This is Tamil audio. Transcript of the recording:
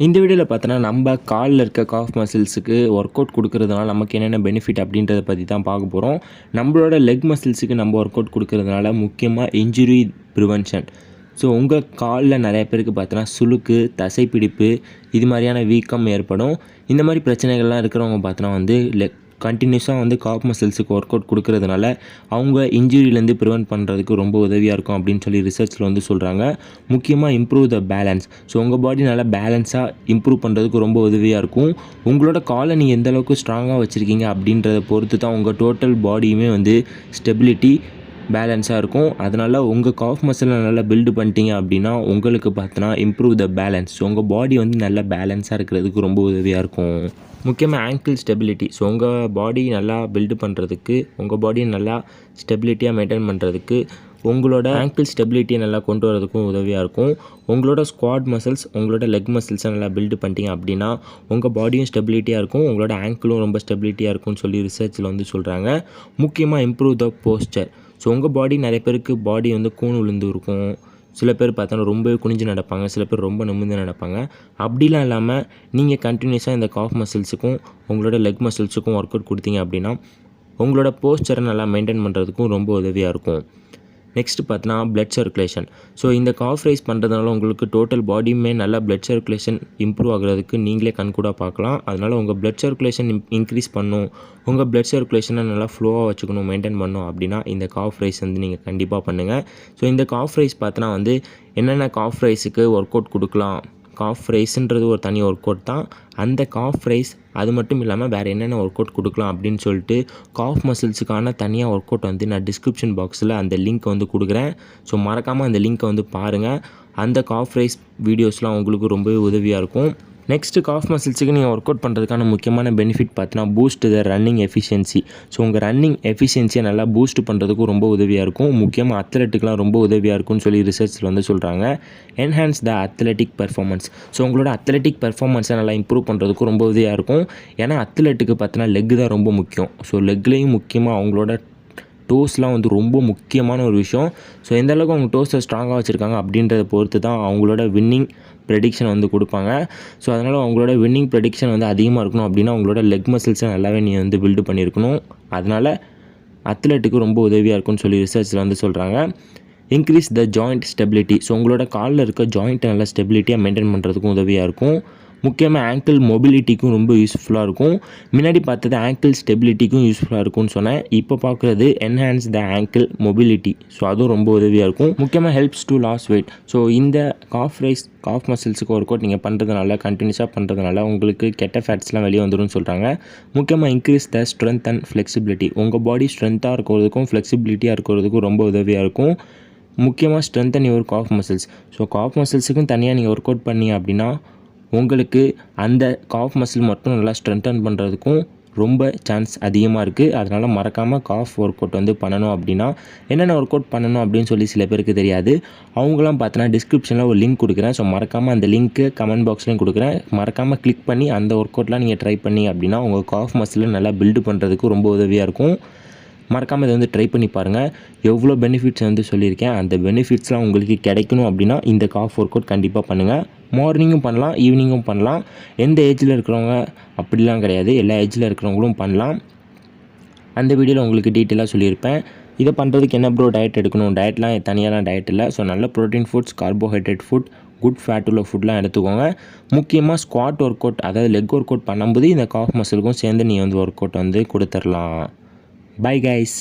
இந்த வீடியோவில் பார்த்தோன்னா நம்ம காலில் இருக்க காஃப் மசில்ஸுக்கு ஒர்க் அவுட் கொடுக்கறதுனால நமக்கு என்னென்ன பெனிஃபிட் அப்படின்றத பற்றி தான் பார்க்க போகிறோம் நம்மளோட லெக் மசில்ஸுக்கு நம்ம ஒர்க் அவுட் கொடுக்கறதுனால முக்கியமாக இன்ஜுரி ப்ரிவென்ஷன் ஸோ உங்கள் காலில் நிறைய பேருக்கு பார்த்தோன்னா சுளுக்கு தசைப்பிடிப்பு இது மாதிரியான வீக்கம் ஏற்படும். இந்த மாதிரி பிரச்சனைகள்லாம் இருக்கிறவங்க பார்த்தோன்னா வந்து லெக் கண்டினியூஸாக வந்து காப் மசில்ஸுக்கு ஒர்க் அவுட் கொடுக்கறதுனால அவங்க இன்ஜுரியிலேருந்து ப்ரிவென்ட் பண்ணுறதுக்கு ரொம்ப உதவியாக இருக்கும் அப்படின்னு சொல்லி ரிசர்ச்சில் வந்து சொல்கிறாங்க முக்கியமாக இம்ப்ரூவ் த பேலன்ஸ் ஸோ உங்கள் பாடி நல்லா பேலன்ஸாக இம்ப்ரூவ் பண்ணுறதுக்கு ரொம்ப உதவியாக இருக்கும். உங்களோட காலை நீங்கள் எந்த அளவுக்கு ஸ்ட்ராங்காக வச்சுருக்கீங்க அப்படின்றத பொறுத்து தான் உங்கள் டோட்டல் பாடியுமே வந்து ஸ்டெபிலிட்டி பேலன்ஸாக இருக்கும். அதனால் உங்கள் காஃப் மசிலை நல்லா பில்டு பண்ணிட்டீங்க அப்படின்னா உங்களுக்கு பார்த்தோன்னா இம்ப்ரூவ் த பேலன்ஸ் ஸோ உங்கள் பாடி வந்து நல்லா பேலன்ஸாக இருக்கிறதுக்கு ரொம்ப உதவியாக இருக்கும். முக்கியமாக ஆங்கிள் ஸ்டெபிலிட்டி ஸோ உங்கள் பாடி நல்லா பில்டு பண்ணுறதுக்கு உங்கள் பாடியை நல்லா ஸ்டெபிலிட்டியாக மெயின்டைன் பண்ணுறதுக்கு உங்களோட ஆங்கிள் ஸ்டெபிலிட்டியை நல்லா கொண்டு வரதுக்கும் உதவியாக இருக்கும். உங்களோட ஸ்குவாட் மசில்ஸ் உங்களோட லெக் மசில்ஸை நல்லா பில்டு பண்ணிட்டீங்க அப்படின்னா உங்கள் பாடியும் ஸ்டெபிலிட்டியாக இருக்கும் உங்களோட ஆங்கிளும் ரொம்ப ஸ்டெபிலிட்டியாக இருக்கும்னு சொல்லி ரிசர்ச்சில் வந்து சொல்கிறாங்க முக்கியமாக இம்ப்ரூவ் த போஸ்டர் ஸோ உங்கள் பாடி நிறைய பேருக்கு பாடி வந்து கூண் விழுந்து இருக்கும். சில பேர் பார்த்தோன்னா ரொம்பவே குனிஞ்சு நடப்பாங்க சில பேர் ரொம்ப நிமிர்ந்து நடப்பாங்க. அப்படிலாம் இல்லாமல் நீங்கள் கண்டினியூஸாக இந்த காஃப் மசில்ஸுக்கும் உங்களோட லெக் மசில்ஸுக்கும் ஒர்க் அவுட் கொடுத்தீங்க அப்படின்னா உங்களோட போஸ்டரை நல்லா மெயின்டைன் பண்ணுறதுக்கும் ரொம்ப உதவியாக இருக்கும். நெக்ஸ்ட் பார்த்தோன்னா பிளட் சர்க்குலேஷன் ஸோ இந்த காஃப் ரைஸ் பண்ணுறதுனால உங்களுக்கு டோட்டல் பாடியுமே நல்லா பிளட் சர்க்குலேஷன் இம்ப்ரூவ் ஆகிறதுக்கு நீங்களே கண்கூடாக பார்க்கலாம். அதனால் உங்கள் பிளட் சர்க்குலேஷன் இன்க்ரீஸ் பண்ணும். உங்கள் பிளட் சர்க்குலேஷனை நல்லா ஃப்ளோவாக வச்சுக்கணும் மெயின்டைன் பண்ணும் அப்படின்னா இந்த காஃப் ரைஸ் வந்து நீங்கள் கண்டிப்பாக பண்ணுங்கள் ஸோ இந்த காஃப் ரைஸ் பார்த்தோன்னா வந்து என்னென்ன காஃப் ரைஸுக்கு ஒர்க் அவுட் கொடுக்கலாம்? காஃப் ரைஸுன்றது ஒரு தனி ஒர்க் அவுட் தான். அந்த காஃப் ரைஸ் அது மட்டும் இல்லாமல் வேறு என்னென்ன ஒர்க் அவுட் கொடுக்கலாம் அப்படின்னு சொல்லிட்டு காஃப் மசில்ஸுக்கான தனியாக ஒர்க் அவுட் வந்து நான் டிஸ்கிரிப்ஷன் பாக்ஸில் அந்த லிங்க் வந்து கொடுக்குறேன். ஸோ மறக்காமல் அந்த லிங்க்கை வந்து பாருங்கள் அந்த காஃப் ரைஸ் வீடியோஸ்லாம் உங்களுக்கு ரொம்பவே உதவியாக இருக்கும். நெக்ஸ்ட்டு காஃப் மசில்ஸுக்கு நீங்கள் ஒர்க் அவுட் பண்ணுறதுக்கான முக்கியமான பெனிஃபிட் பார்த்தீங்கன்னா boost the running efficiency so உங்கள் ரன்னிங் எஃபிஷியன்சியை நல்லா பூஸ்ட் பண்ணுறதுக்கும் ரொம்ப உதவியாக இருக்கும். முக்கியமாக அத்லெட்டுக்கெலாம் ரொம்ப உதவியாக இருக்கும்னு சொல்லி ரிசர்ச்சில் வந்து சொல்கிறாங்க enhance the athletic performance so உங்களோட அத்லெட்டிக் பெர்ஃபார்மன்ஸை நல்லா இம்ப்ரூவ் பண்ணுறதுக்கும் ரொம்ப உதவியாக இருக்கும். ஏன்னா அத்லெட்டுக்கு பார்த்தீங்கன்னா லெக் தான் ரொம்ப முக்கியம். ஸோ லெக்லேயும் முக்கியமாக அவங்களோட டோஸ்லாம் வந்து ரொம்ப முக்கியமான ஒரு விஷயம். ஸோ எந்த அளவுக்கு அவங்க டோஸை ஸ்ட்ராங்காக வச்சுருக்காங்க அப்படின்றத பொறுத்து தான் அவங்களோட வின்னிங் ப்ரெடிக்ஷன் வந்து கொடுப்பாங்க. ஸோ அதனால் அவங்களோட வின்னிங் ப்ரெடிக்ஷன் வந்து அதிகமாக இருக்கணும் அப்படின்னா உங்களோட லெக் மசில்ஸை நல்லாவே நீ வந்து பில்டு பண்ணியிருக்கணும். அதனால் அத்லெட்டுக்கு ரொம்ப உதவியாக இருக்கும்னு சொல்லி ரிசர்ச்சில் வந்து சொல்கிறாங்க increase the joint stability so உங்களோட காலில் இருக்க ஜாயிண்ட்டை நல்லா ஸ்டெபிலிட்டியாக மெயின்டைன் பண்ணுறதுக்கும் உதவியாக இருக்கும். முக்கியமாக ஆங்கிள் மொபிலிட்டிக்கும் ரொம்ப யூஸ்ஃபுல்லாக இருக்கும். முன்னாடி பார்த்தது ஆங்கிள் ஸ்டெபிலிட்டிக்கும் யூஸ்ஃபுல்லாக இருக்கும்னு சொன்னேன். இப்போ பார்க்குறது enhance the ankle mobility so அதுவும் ரொம்ப உதவியாக இருக்கும். முக்கியமாக helps to loss weight so இந்த காஃப் ரைஸ் காஃப் மசில்ஸுக்கு ஒர்க் அவுட் நீங்கள் பண்ணுறதுனால கண்டினியூஸாக பண்ணுறதுனால உங்களுக்கு கெட்ட ஃபேட்ஸ்லாம் வெளியே வந்துடும் சொல்கிறாங்க முக்கியமாக increase the strength and flexibility உங்கள் பாடி ஸ்ட்ரென்த்தாக இருக்கிறதுக்கும் ஃப்ளெக்சிபிலிட்டியாக இருக்கிறதுக்கும் ரொம்ப உதவியாக இருக்கும். முக்கியமாக strengthen your calf muscles so calf மசில்ஸுக்கும் தனியாக நீங்கள் ஒர்க் அவுட் பண்ணி அப்படின்னா உங்களுக்கு அந்த காஃப் மசில் மட்டும் நல்லா ஸ்ட்ரென்தன் பண்ணுறதுக்கும் ரொம்ப சான்ஸ் அதிகமாக இருக்குது அதனால் மறக்காமல் காஃப் ஒர்க் அவுட் வந்து பண்ணணும் அப்படின்னா என்னென்ன ஒர்க் அவுட் பண்ணணும் அப்படின்னு சொல்லி சில பேருக்கு தெரியாது. அவங்களாம் பார்த்தோன்னா டிஸ்கிரிப்ஷனில் ஒரு லிங்க் கொடுக்குறேன். ஸோ மறக்காமல் அந்த லிங்க்கு கமெண்ட் பாக்ஸ்லையும் கொடுக்குறேன். மறக்காமல் கிளிக் பண்ணி அந்த ஒர்க் அவுட்லாம் நீங்கள் ட்ரை பண்ணி அப்படின்னா உங்கள் காஃப் மசில் நல்லா பில்டு பண்ணுறதுக்கு ரொம்ப உதவியாக இருக்கும். மறக்காமல் இதை வந்து ட்ரை பண்ணி பாருங்கள் எவ்வளோ பெனிஃபிட்ஸ் வந்து சொல்லியிருக்கேன். அந்த பெனிஃபிட்ஸ்லாம் உங்களுக்கு கிடைக்கணும் அப்படின்னா இந்த காஃப் ஒர்க் அவுட் கண்டிப்பாக பண்ணுங்கள் மார்னிங்கும் பண்ணலாம் ஈவினிங்கும் பண்ணலாம். எந்த ஏஜில் இருக்கிறவங்க அப்படிலாம் கிடையாது. எல்லா ஏஜில் இருக்கிறவங்களும் பண்ணலாம். அந்த வீடியோவில் உங்களுக்கு டீட்டெயிலாக சொல்லியிருப்பேன். இதை பண்ணுறதுக்கு என்ன ப்ரோ டயட் எடுக்கணும்? டயட்லாம் தனியாலாம் டயட் இல்லை. ஸோ நல்ல protein foods carbohydrate food good fat உள்ள ஃபுட்லாம் எடுத்துக்கோங்க. முக்கியமாக ஸ்குவாட் ஒர்க் அவுட் அதாவது லெக் ஒர்க் அவுட் பண்ணும்போது இந்த காஃப் மசிலுக்கும் சேர்ந்து நீ வந்து ஒர்க் அவுட் வந்து கொடுத்துடலாம். Bye guys